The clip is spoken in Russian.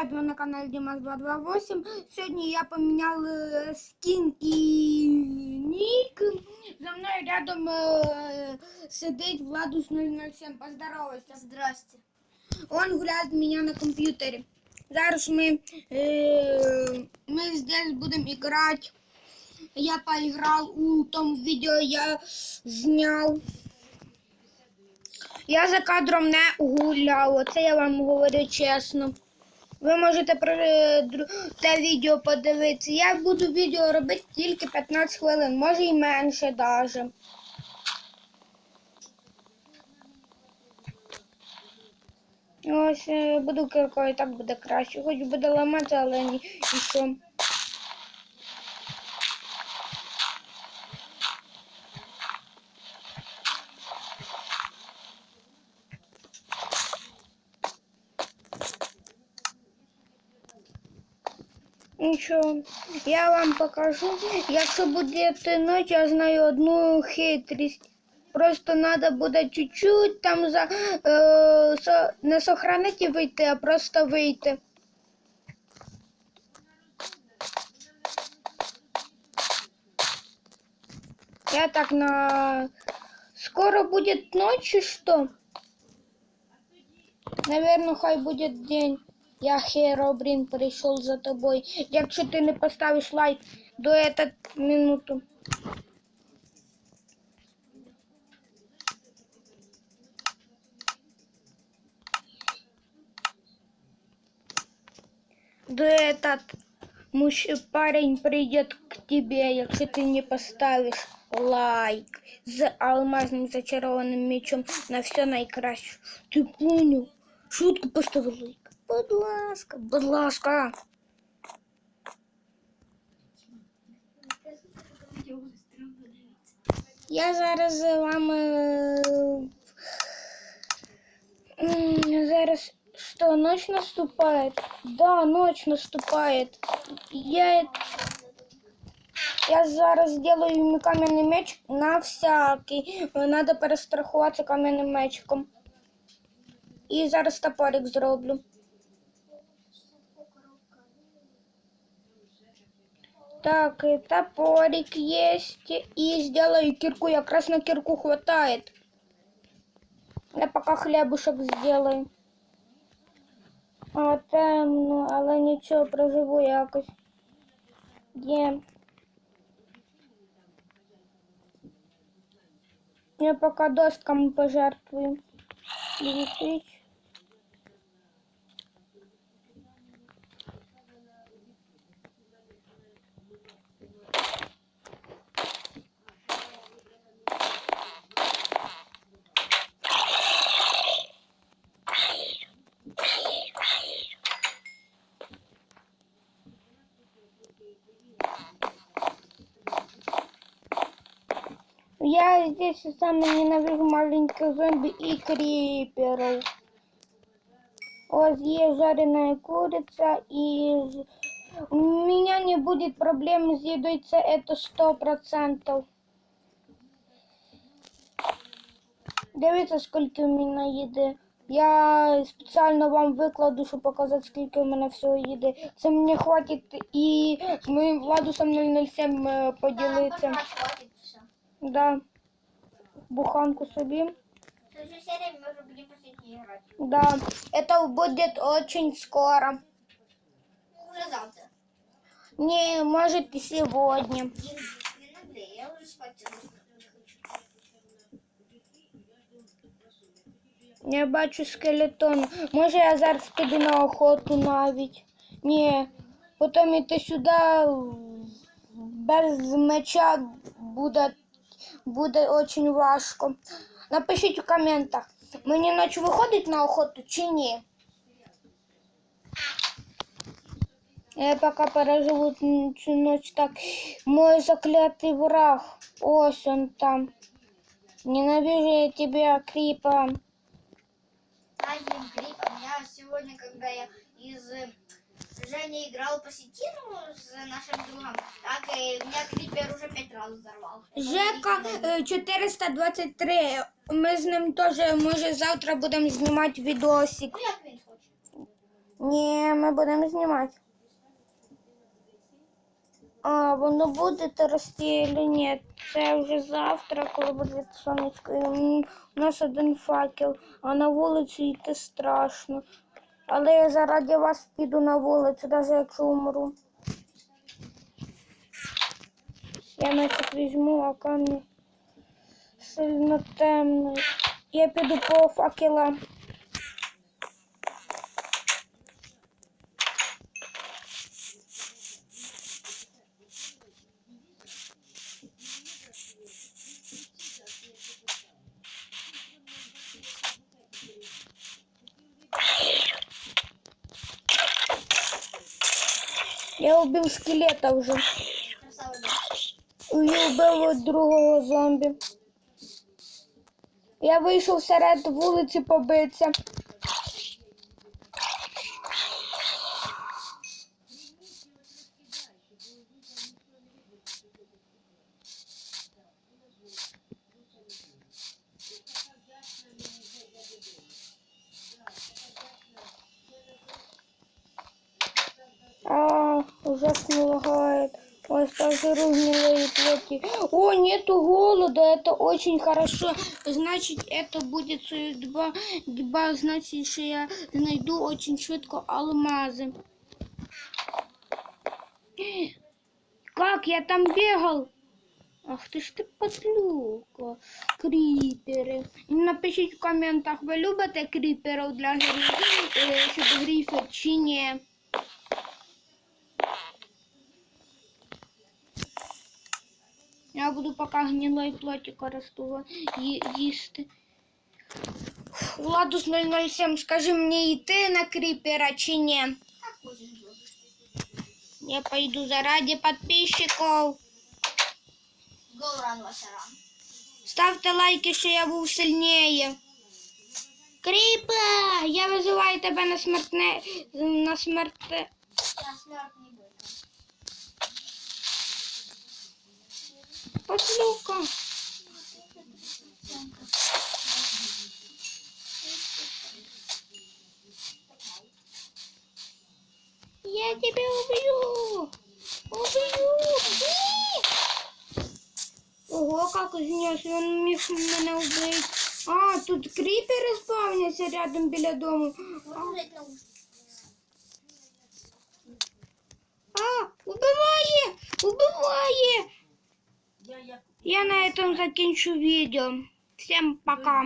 привет, ви на каналі Дімас 228. Сьогодні я поміняв е, скін і нік. За мною рядом е, сидить Владус 007. Поздоровайся. Здрасте. Он гуляет у меня на компьютере. Зараз мы, э, мы здесь будем играть. Я поиграл у том видео, я зняв. Я за кадром не гуляв, оце я вам говорю чесно. Ви можете про е, те відео подивитися. Я буду відео робити тільки 15 хвилин, може і менше даже. Ось е, буду киркою, так буде краще. Хоч буде ламати, але ні, і що. Нічого, я вам покажу. Якщо буде ніч, я знаю одну хитрість. Просто треба буде чуть-чуть там за е, со, не сохранити і вийти, а просто вийти. Я так на... Скоро будет ночь, и что? Наверное, хай будет день. Я Херобрин прийшов за тобою. Якщо ти не поставиш лайк до этот минуту. До этот муж парень придет к тебе, якщо ти не поставиш лайк з алмазним зачарованим мечом на все найкраще. Ти поняв? Шутку поставив лайк. Будь ласка, будь ласка. Я зараз з вами зараз что, ночь наступает? Да, ночь наступает. Я, я зараз сделаю каменный меч на всякий. Надо перестрахуватися каменним мечиком. І зараз топорик зроблю. Так, и топорик есть. И сделаю кирку. Я раз на кирку хватает. Я пока хлебушек сделаю. А, темно, але нічого, проживу якось. Є. Я пока досками пожертвую. Дві Я здесь самый ненавижу маленьких зомби и криперов. Вот есть жареная курица и з- у меня не будет проблем с едой, це это сто процентов. Дивіться, скільки у мене їди. Я спеціально вам викладу, щоб показати, скільки у мене всього їди. Це мені хватить і з моїм Владусом 007 е, поділитися. хватит все. Да. Буханку собі. В следующей серии мы уже будем по сети играть. Да. Это будет очень скоро. Ну, Уже завтра. Не, может и сегодня. Не, не наглей, я уже спать хочу. Я бачу скелетон. Може я зараз піду на охоту навіть. Ні. Потім іти сюди без меча буде, буде дуже важко. Напишіть у коментах, мені ночі виходить на охоту чи ні. Я поки переживу цю ніч так. Мой заклятий враг. Ось он там. Ненавижу я тебя, Крипа. Один гриб, а меня сегодня, когда я из Жени играл по сети, ну, с нашим другом, так и меня крипер уже пять раз взорвал. Жека е, 423. Ми з ним теж, може, завтра будемо знімати відосик. Ну, як він хоче. Ні, ми будемо знімати. А, воно буде рости чи ні? Це вже завтра, коли буде сонечко. І м, У нас один факел, а на вулицю йти страшно. Але я заради вас піду на вулицю, навіть якщо умру. Я мечик візьму, а камінь сильно темний. Я піду по факелам. Я убив скелета вже. Красава, да. І убив другого зомбі. Я вийшов серед вулиці побитися. ужасно лагает. Ой, даже гнилые плоти. О, нету голода, это очень хорошо. Значит, это будет судьба. Судьба, значит, что я найду очень швидко алмазы. Как я там бегал? Ах ти ж ти подлюка. Кріпери. Напишіть в коментах, ви любите кріперів для грі, е, щоб гріфи чи ні. Я буду пока гнилой плоті користувати їсти. Владус 007, скажи мені йти на кріпера чи ні? Я пойду заради подписчиков. Ставте лайки, що я був сильніє. Кріпа! Я визиваю тебе на смертне. на смерте. Подлюка. Я тебя убью! Убью! Ні! Ого, как изнес, він міг мене вбити. А, тут кріпери спавняться рядом біля дому. Можно взять наушники? А, убиває! Убиває! Я, на этом закінчу відео. Всем пока.